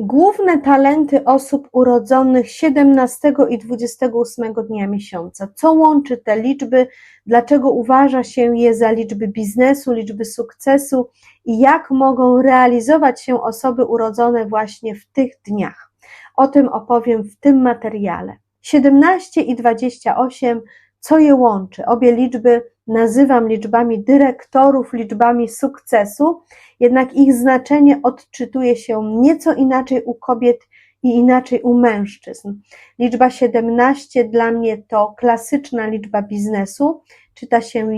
Główne talenty osób urodzonych 17 i 28 dnia miesiąca. Co łączy te liczby? Dlaczego uważa się je za liczby biznesu, liczby sukcesu i jak mogą realizować się osoby urodzone właśnie w tych dniach? O tym opowiem w tym materiale. 17 i 28, co je łączy? Obie liczby nazywam liczbami dyrektorów, liczbami sukcesu, jednak ich znaczenie odczytuje się nieco inaczej u kobiet i inaczej u mężczyzn. Liczba 17 dla mnie to klasyczna liczba biznesu, czyta się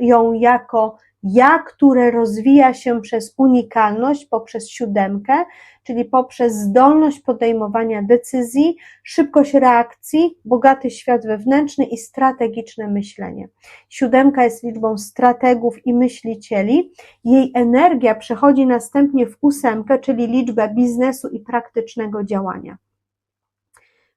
ją jako ja, które rozwija się przez unikalność, poprzez siódemkę, czyli poprzez zdolność podejmowania decyzji, szybkość reakcji, bogaty świat wewnętrzny i strategiczne myślenie. Siódemka jest liczbą strategów i myślicieli. Jej energia przechodzi następnie w ósemkę, czyli liczbę biznesu i praktycznego działania.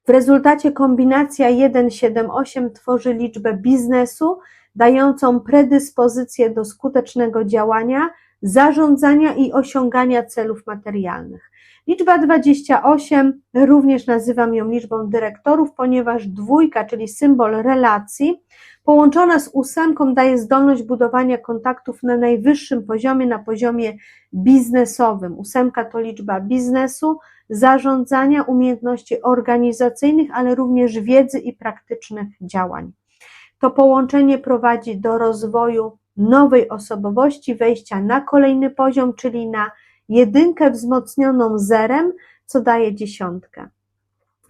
W rezultacie kombinacja 178 tworzy liczbę biznesu, dającą predyspozycję do skutecznego działania, zarządzania i osiągania celów materialnych. Liczba 28 również nazywam ją liczbą dyrektorów, ponieważ dwójka, czyli symbol relacji, połączona z ósemką daje zdolność budowania kontaktów na najwyższym poziomie, na poziomie biznesowym. Ósemka to liczba biznesu, zarządzania, umiejętności organizacyjnych, ale również wiedzy i praktycznych działań. To połączenie prowadzi do rozwoju nowej osobowości, wejścia na kolejny poziom, czyli na jedynkę wzmocnioną zerem, co daje dziesiątkę.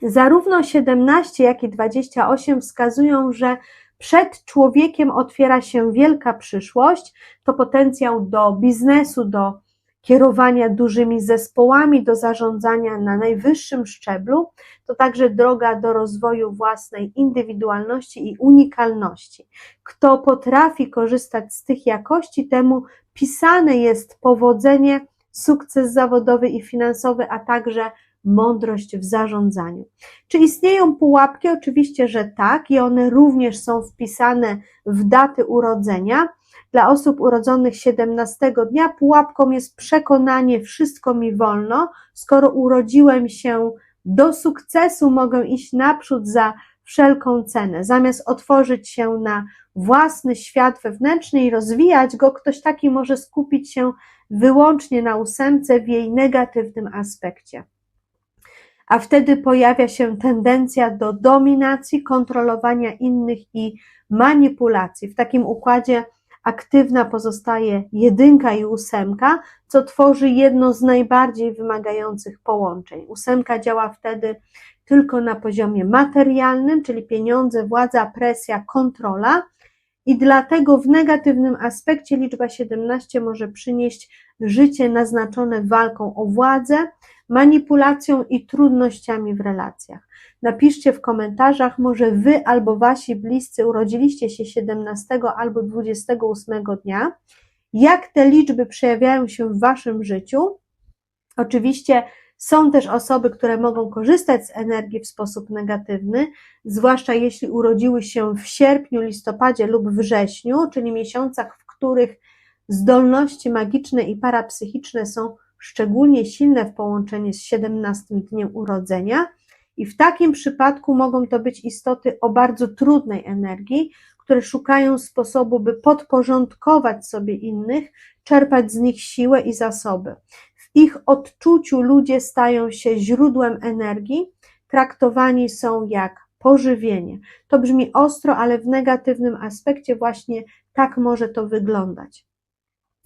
Zarówno 17, jak i 28 wskazują, że przed człowiekiem otwiera się wielka przyszłość, to potencjał do biznesu, do kierowania dużymi zespołami, do zarządzania na najwyższym szczeblu, to także droga do rozwoju własnej indywidualności i unikalności. Kto potrafi korzystać z tych jakości, temu pisane jest powodzenie, sukces zawodowy i finansowy, a także mądrość w zarządzaniu. Czy istnieją pułapki? Oczywiście, że tak, i one również są wpisane w daty urodzenia. Dla osób urodzonych 17 dnia pułapką jest przekonanie, wszystko mi wolno, skoro urodziłem się do sukcesu, mogę iść naprzód za wszelką cenę. Zamiast otworzyć się na własny świat wewnętrzny i rozwijać go, ktoś taki może skupić się wyłącznie na ósemce w jej negatywnym aspekcie. A wtedy pojawia się tendencja do dominacji, kontrolowania innych i manipulacji. W takim układzie aktywna pozostaje jedynka i ósemka, co tworzy jedno z najbardziej wymagających połączeń. Ósemka działa wtedy tylko na poziomie materialnym, czyli pieniądze, władza, presja, kontrola. I dlatego w negatywnym aspekcie liczba 17 może przynieść życie naznaczone walką o władzę, manipulacją i trudnościami w relacjach. Napiszcie w komentarzach, może Wy albo Wasi bliscy urodziliście się 17 albo 28 dnia. Jak te liczby przejawiają się w Waszym życiu? Oczywiście są też osoby, które mogą korzystać z energii w sposób negatywny, zwłaszcza jeśli urodziły się w sierpniu, listopadzie lub wrześniu, czyli miesiącach, w których zdolności magiczne i parapsychiczne są szczególnie silne w połączeniu z 17 dniem urodzenia. I w takim przypadku mogą to być istoty o bardzo trudnej energii, które szukają sposobu, by podporządkować sobie innych, czerpać z nich siłę i zasoby. W ich odczuciu ludzie stają się źródłem energii, traktowani są jak pożywienie. To brzmi ostro, ale w negatywnym aspekcie właśnie tak może to wyglądać.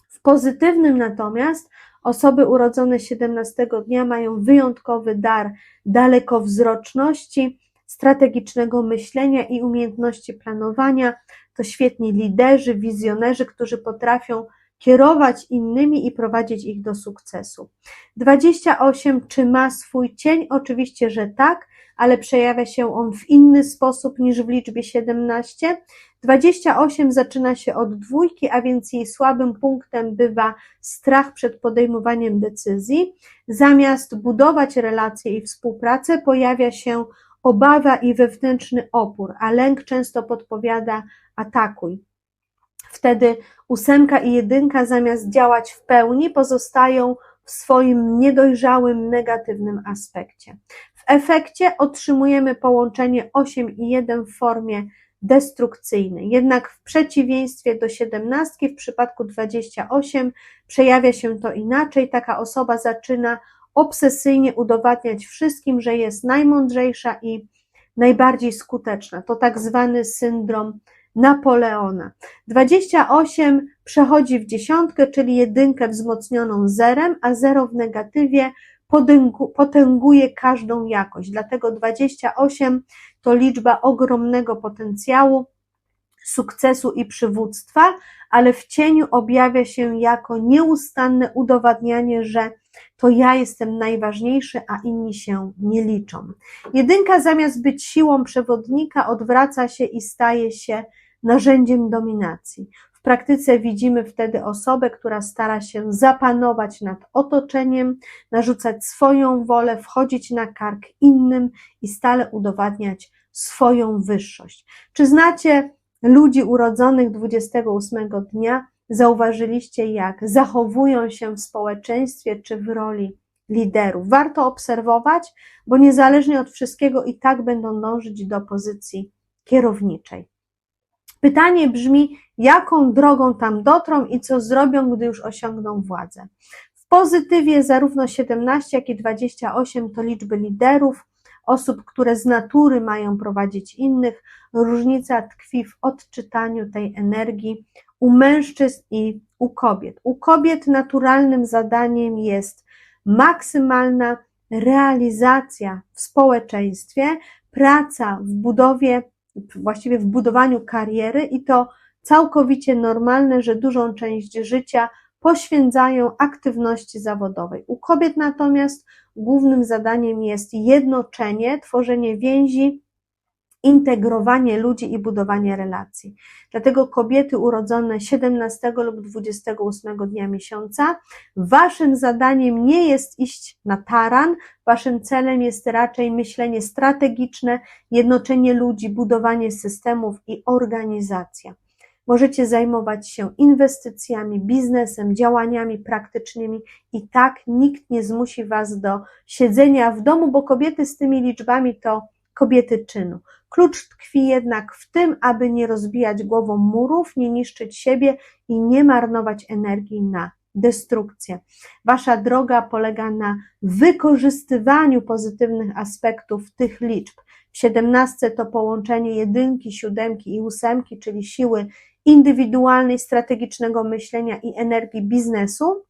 W pozytywnym natomiast Osoby urodzone 17 dnia mają wyjątkowy dar dalekowzroczności, strategicznego myślenia i umiejętności planowania. To świetni liderzy, wizjonerzy, którzy potrafią kierować innymi i prowadzić ich do sukcesu. 28 czy ma swój cień? Oczywiście, że tak, ale przejawia się on w inny sposób niż w liczbie 17. 28 zaczyna się od dwójki, a więc jej słabym punktem bywa strach przed podejmowaniem decyzji. Zamiast budować relacje i współpracę, pojawia się obawa i wewnętrzny opór, a lęk często podpowiada atakuj. Wtedy ósemka i jedynka zamiast działać w pełni pozostają w swoim niedojrzałym, negatywnym aspekcie. W efekcie otrzymujemy połączenie 8 i 1 w formie destrukcyjnej. Jednak w przeciwieństwie do 17, w przypadku 28 przejawia się to inaczej. Taka osoba zaczyna obsesyjnie udowadniać wszystkim, że jest najmądrzejsza i najbardziej skuteczna. To tak zwany syndrom Napoleona. 28 przechodzi w dziesiątkę, czyli jedynkę wzmocnioną zerem, a zero w negatywie potęguje każdą jakość. Dlatego 28 to liczba ogromnego potencjału, sukcesu i przywództwa, ale w cieniu objawia się jako nieustanne udowadnianie, że to ja jestem najważniejszy, a inni się nie liczą. Jedynka zamiast być siłą przewodnika odwraca się i staje się narzędziem dominacji. W praktyce widzimy wtedy osobę, która stara się zapanować nad otoczeniem, narzucać swoją wolę, wchodzić na kark innym i stale udowadniać swoją wyższość. Czy znacie ludzi urodzonych 28 dnia? Zauważyliście, jak zachowują się w społeczeństwie czy w roli liderów. Warto obserwować, bo niezależnie od wszystkiego i tak będą dążyć do pozycji kierowniczej. Pytanie brzmi, jaką drogą tam dotrą i co zrobią, gdy już osiągną władzę. W pozytywie zarówno 17, jak i 28 to liczby liderów, osób, które z natury mają prowadzić innych. Różnica tkwi w odczytaniu tej energii u mężczyzn i u kobiet. U kobiet naturalnym zadaniem jest maksymalna realizacja w społeczeństwie, praca w budowie właściwie w budowaniu kariery i to całkowicie normalne, że dużą część życia poświęcają aktywności zawodowej. U kobiet natomiast głównym zadaniem jest jednoczenie, tworzenie więzi, integrowanie ludzi i budowanie relacji. Dlatego kobiety urodzone 17 lub 28 dnia miesiąca, waszym zadaniem nie jest iść na taran, waszym celem jest raczej myślenie strategiczne, jednoczenie ludzi, budowanie systemów i organizacja. Możecie zajmować się inwestycjami, biznesem, działaniami praktycznymi i tak nikt nie zmusi Was do siedzenia w domu, bo kobiety z tymi liczbami to kobiety czynu. Klucz tkwi jednak w tym, aby nie rozbijać głową murów, nie niszczyć siebie i nie marnować energii na destrukcję. Wasza droga polega na wykorzystywaniu pozytywnych aspektów tych liczb. W 17 to połączenie jedynki, siódemki i ósemki, czyli siły indywidualnej, strategicznego myślenia i energii biznesu.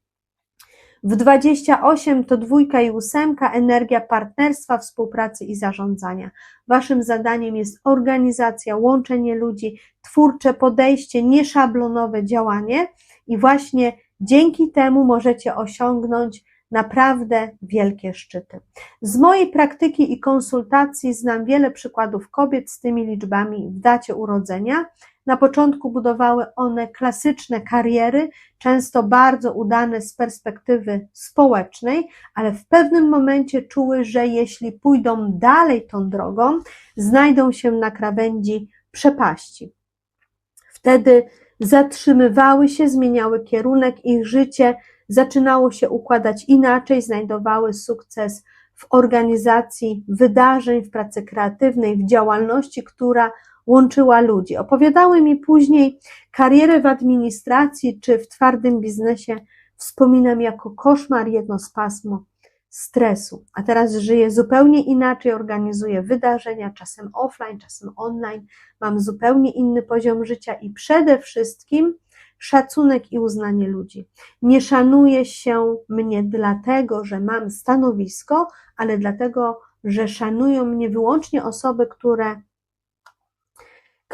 W 28 to dwójka i ósemka, energia partnerstwa, współpracy i zarządzania. Waszym zadaniem jest organizacja, łączenie ludzi, twórcze podejście, nieszablonowe działanie i właśnie dzięki temu możecie osiągnąć naprawdę wielkie szczyty. Z mojej praktyki i konsultacji znam wiele przykładów kobiet z tymi liczbami w dacie urodzenia. Na początku budowały one klasyczne kariery, często bardzo udane z perspektywy społecznej, ale w pewnym momencie czuły, że jeśli pójdą dalej tą drogą, znajdą się na krawędzi przepaści. Wtedy zatrzymywały się, zmieniały kierunek, ich życie zaczynało się układać inaczej, znajdowały sukces w organizacji wydarzeń, w pracy kreatywnej, w działalności, która łączyła ludzi. Opowiadały mi później karierę w administracji czy w twardym biznesie. Wspominam jako koszmar, jedno z pasmo stresu. A teraz żyję zupełnie inaczej, organizuję wydarzenia, czasem offline, czasem online. Mam zupełnie inny poziom życia i przede wszystkim szacunek i uznanie ludzi. Nie szanuje się mnie dlatego, że mam stanowisko, ale dlatego, że szanują mnie wyłącznie osoby, które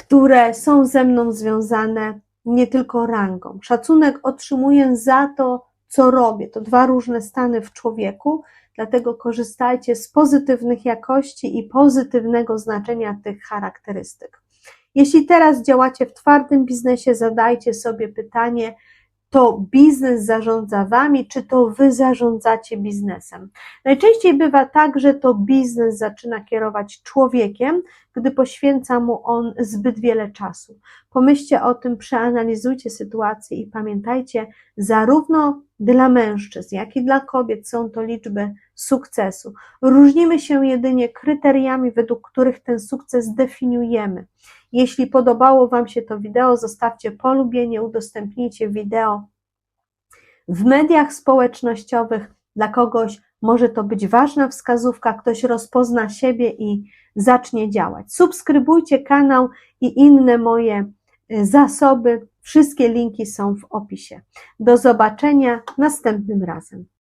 które są ze mną związane nie tylko rangą. Szacunek otrzymuję za to, co robię. To dwa różne stany w człowieku, dlatego korzystajcie z pozytywnych jakości i pozytywnego znaczenia tych charakterystyk. Jeśli teraz działacie w twardym biznesie, zadajcie sobie pytanie, to biznes zarządza wami, czy to wy zarządzacie biznesem. Najczęściej bywa tak, że to biznes zaczyna kierować człowiekiem, gdy poświęca mu on zbyt wiele czasu. Pomyślcie o tym, przeanalizujcie sytuację i pamiętajcie, zarówno dla mężczyzn, jak i dla kobiet są to liczby sukcesu. Różnimy się jedynie kryteriami, według których ten sukces definiujemy. Jeśli podobało Wam się to wideo, zostawcie polubienie, udostępnijcie wideo w mediach społecznościowych. Dla kogoś może to być ważna wskazówka, ktoś rozpozna siebie i zacznie działać. Subskrybujcie kanał i inne moje y, zasoby. Wszystkie linki są w opisie. Do zobaczenia następnym razem.